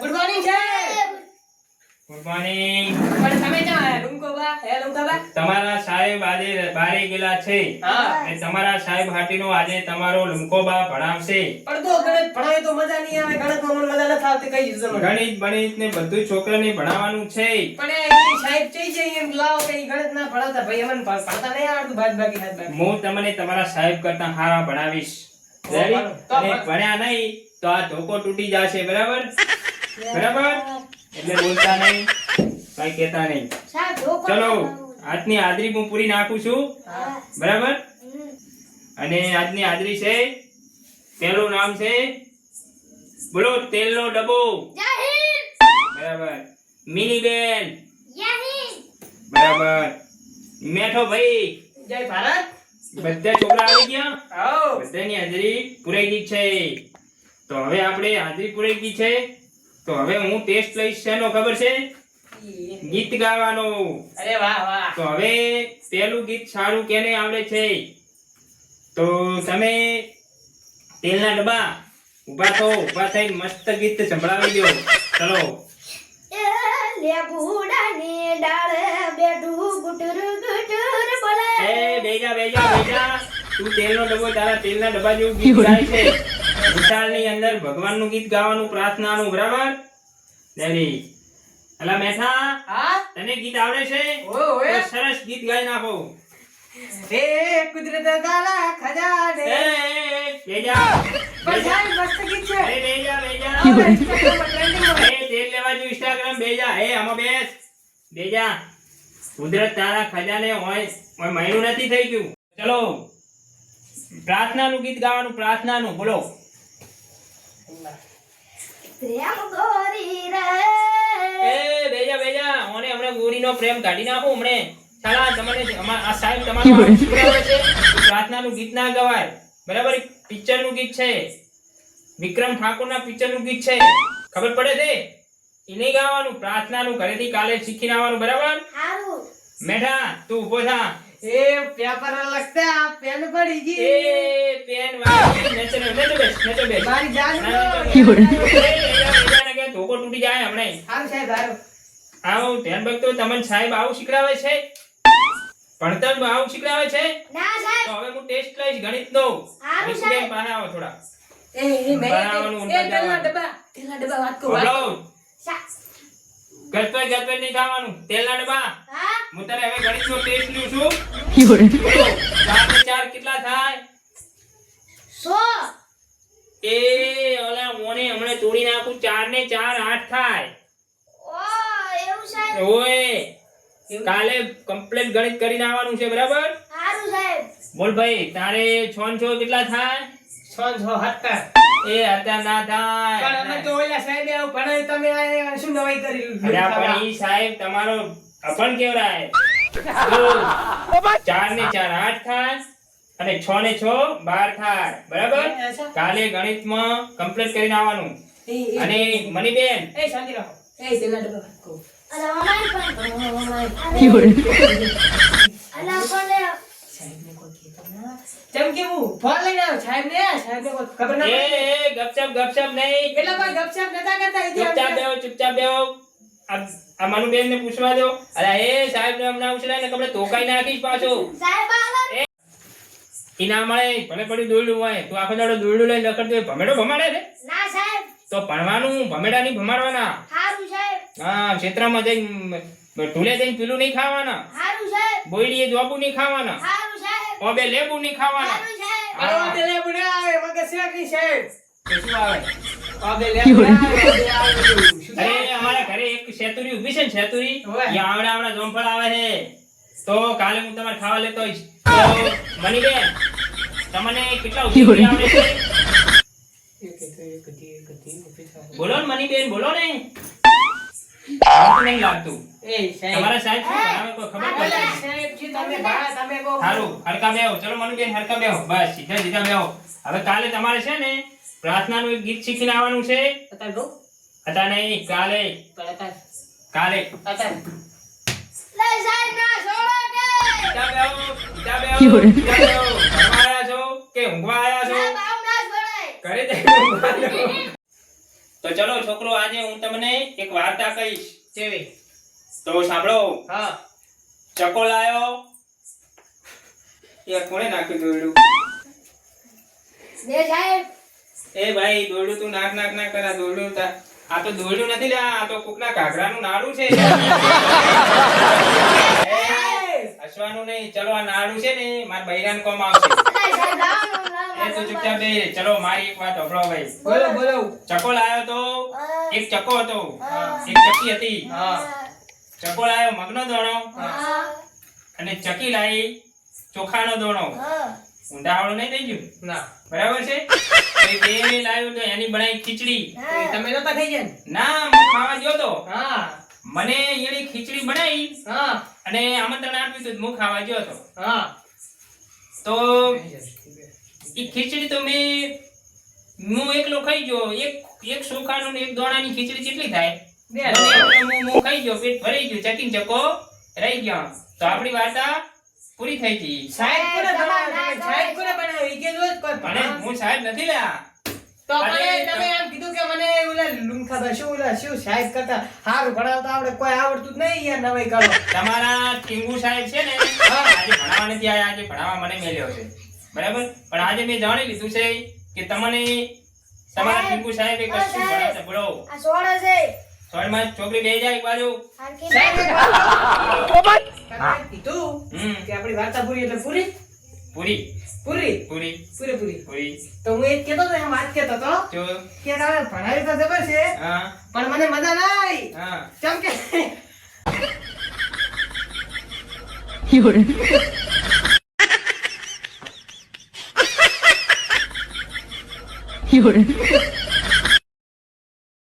Good morning સાહેબ. Good morning પણ તમે ક્યાં આયા હે ડુમકા તમારા સાહેબ આજે બારે ગયેલા છે. હા. તમારા સાહેબ હાટીનો આજે તમારો લુમકોબા ભણાવશે. પણ તો ગણિત ભણાવે તો મજા નહીં આવે. ગણિતમાં મને મજા નથી આવતી કઈ મને. ગણિત બણિત ને બધું છોકરાને ભણાવવાનું છે. પણ સાહેબ ચઈ છે એમ લાવ કે ઈ ગણિત ના ભણાતા ભાઈ અમને ભણતા નહીં આવડતું. બાદ બાકી હાથ હું તમને તમારા સાહેબ કરતા હારા ભણાવીશ. ભણ્યા નહીં તો આ ધોકો તૂટી જશે બરાબર? બરાબર? એટલે બોલતા નહીં કઈ કહેતા નહીં. ચલો આજની હાજરી હું પૂરી નાખું છું. બરાબર? અને આજની હાજરી છે તેનું નામ છે બોલો તેલનો ડબ્બો. બરાબર. મિની બેન બરાબર. મેઠો ભાઈ. જય ભારત. બધા છોકરા આવી ગયા? આવો. બધાની હાજરી પુરાઈ ગઈ છે. તો હવે આપણે હાજરી પુરાઈ ગઈ છે. તો હવે હું ટેસ્ટ લઈશ શેનો ખબર છે? ગીત ગાવાનો. અરે વાહ વાહ. તો હવે પહેલું ગીત સારું કેને આવડે છે? તો તમે તેલના ડબ્બા ઊભા થો ઊભા થઈને મસ્ત ગીત સંભળાવી દો. ચલો. એ બેજા બેજા બેજા. તું તેલનો ડબ્બો તારા તેલના ડબ્બા જેવું ગીત ગાય છે. વિશાળની અંદર ભગવાનનું ગીત ગાવાનું પ્રાર્થનાનું બરાબર? રેડી અલા મેઠા હા? તને ગીત આવડે છે? ઓય ઓય. સરસ ગીત ગાઈ નાખો. કુદરત તારા ખજાને. મસ્ત ગીત છે. એ તેલ લેવા જો ઇન્સ્ટાગ્રામ બેજા હે આમાં બેસ. બેજા કુદરત તારા ખજાને હોય મહિનું નથી થઈ ગયું. ચલો. પ્રાર્થનાનું ગીત ગાવાનું પ્રાર્થનાનું બોલો. એ બેજા બેજા ઓને હમણાં ગોરીનો પ્રેમ કાઢી નાખો હમણે. સાલા તમને અમાર- આ સાહેબ તમારો પ્રાર્થનાનું ગીત ના ગવાય. બરાબર? પિક્ચરનું ગીત છે. વિક્રમ ઠાકોરના પિક્ચરનું ગીત છે. ખબર પડે છે? એ નહીં ગાવાનું પ્રાર્થનાનું ઘરેથી કાલે શીખીને આવવાનું બરાબર? મેઠા તું ઊભો થા. એ પેપર લખતા પેન પડી ગઈ. એ પેન વાળી નેચે ને- નેચે બેસ નેચે બેસ. મારી જાન ના, ના, ના, ના. કે ધોકો તૂટી જાય હમણે. સારું સાહેબ સારું આવું ધ્યાન ભક્તો તમને સાહેબ આવું શીખડાવે છે? ભણતર આવું શીખડાવે છે? તો હવે હું ટેસ્ટ લઈશ ગણિતનો સારું, રિશીબેન સાહેબ. પાસે થોડા? એ એ મેં એ ઊંધા ડબ્બા તેલના ડબ્બા વાત કહું વાત ગટપે ગટપે નહીં ખાવાનું. તેલના ડબ્બા. હું તને હવે ગણિતનો ટેસ્ટ લઉં છું. ચાર ને ચાર કેટલા થાય? એ ઓલા મોને હમણે તોડી નાખું ચાર ને ચાર આઠ થાય. ઓય કાલે કમ્પ્લીટ ગણિત કરીને આવવાનું છે બરાબર? બોલ ભાઈ તારે છ ને છ કેટલા થાય? છ છ સત્તર. એ હતા ના પણ અમે તો થાય ઓલા સાહેબ આવું ભણાય તમે આ શું નવાઈ કરી અરે પણ ઈ સાહેબ તમારો અપન કેવરાય? જો, ચાર ને ચાર આઠ થાય અને છ ને છ બાર થાય બરાબર. કાલે ગણિતમાં કમ્પ્લીટ કરીને આવવાનું. અને મનીબેન એ શાંતિ રાખો. એ તેલના ડબ્બા વાત કહું. સાહેબને કોઈ કહેતો ના. જેમ કે હું ફોન લઈને આવ્યો સાહેબને? સાહેબને કોઈ ખબર ના એ ગપચપ ગપચપ નહીં. એટલે કોઈ ગપશપ નતા કરતા ચૂપચાપ બેહો ચૂપચાપ બેહો. આ આ મનુબેન ને પૂછવા દો. અરે એ સાહેબ ને હમણાં ઉછળાય ને કપડે તોકાઈ નાખીશ પાછો. ઈ ના મળે ભલે પડી દોરડું હોય. તું આખો દાડો દોરડું લઈને રખડતો હોય ભમેડો ભમાડે છે? તો ભણવાનું ભમેડા નહીં ભમાડવાના. હા ક્ષેત્રમાં જઈને ઢૂલે જઈને પીલું નહીં ખાવાના. બોયડીએ જોબુ નહીં ખાવાના. ઓબે લેબુ નહીં ખાવાના. અરે ઓબે લેબુ ને આવે, મગજ શેક સાહેબ. શું આવે? ઓબે લેબુ આવે, અરે અમારા ઘરે એક શેતુરી ઊભી છે ને શેતુરી? હોવે. આવડા આવડા જોમફળ આવે છે. તો કાલે હું તમારે ખાવા લેતો આવીશ. તો મનીબેન તમને કેટલા ઉધી આવડે છે. બોલો ને મનીબેન બોલો ને. નહીં લાગતું. એ સાહેબ. તમારા ખબર. સારું હરકા બેહો ચલો મનુબેન હરકા બેહો. બસ સીધા સીધા બેહો. હવે કાલે તમારે છે ને પ્રાર્થનાનું એક ગીત શીખીને આવવાનું છે. હતા નહીં કાલે. કાલે. તો ચલો છોકરો આજે હું તમને એક વાર્તા કહીશ. કેવી? તો સાંભળો. હા. ચકો લાયો. એ કોણે નાખ્યું દોરડું? બે સાહેબ. એ ભાઈ દોરડું તું નાક નાક ના કરા દોરડું તા- આ તો દોડ્યું નથી લ્યા આ તો કોકના ઘાઘરાનું નાડું છે. હસવાનું નહીં ચલો આ નાડું છે ને મારા બૈરાન કોમ આવશે. એ તો ચૂપચાપ બે ચલો મારી એક વાત સાંભળો ભાઈ. બોલો બોલો. ચકો લાયો તો એક ચકો હતો. એક ચકી હતી. હા. ચકો લાયો મગનો દોણો. અને ચકી લાવી ચોખાનો દોણો. ઊંધા વાળું નહીં થઈ ગયું? ના. બરાબર છે? તો લાવ્યું તો એની બનાવી ખીચડી. તમે નતા ખાઈ ગયા ના? હું ખાવા ગયો તો. હા. મને એની ખીચડી બનાવી હા. અને આમંત્રણ આપ્યું તો હું ખાવા ગયો તો હા. તો એ ખીચડી તો મેં હું એકલો ખાઈ ગયો. એક એક ચોખાનું ને એક દોણાની ખીચડી કેટલી થાય? બે. હું ખાઈ ગયો પેટ ભરાઈ ગયું. ચકીન ચકો રહી ગયો તો આપણી વાર્તા પૂરી થઈ ગઈ. સાહેબ કોને તમે સાહેબ કોને બનાવ્યો? ઈ કીધું જ કોઈ ભણે? હું. સાહેબ નથી લ્યા. તો પણ તમે તમે- એમ કીધું કે મને ઓલા લુંખા શું ઓલા શું સાહેબ કરતા? હારું ભણાવતા આવડે કોઈ આવડતું જ નહીં યાર નવાઈ કરો તમારા ટીંગુ સાહેબ છે ને આજે ભણાવવા નથી આયા આજે ભણાવવા મને મેલ્યો છે. બરાબર? પણ આજે મેં જાણી લીધું છે કે તમને તમારા ટીંગુ સાહેબે કશું ભણાવતા બોલો. આ સોળ છે. સોળમાં છોકરી બે જાય એક બાજુ. સાહેબ કીધું કે આપણી વાર્તા પૂરી એટલે પૂરી? પૂરી. પૂરી? પૂરી. પૂરી પૂરી. પૂરી. તો હું એક કેતો એમ વાત કેતો તો કે તારે ભણાવી તો જબર છે પણ મને મજા ના આવી ચમ કે યોરે.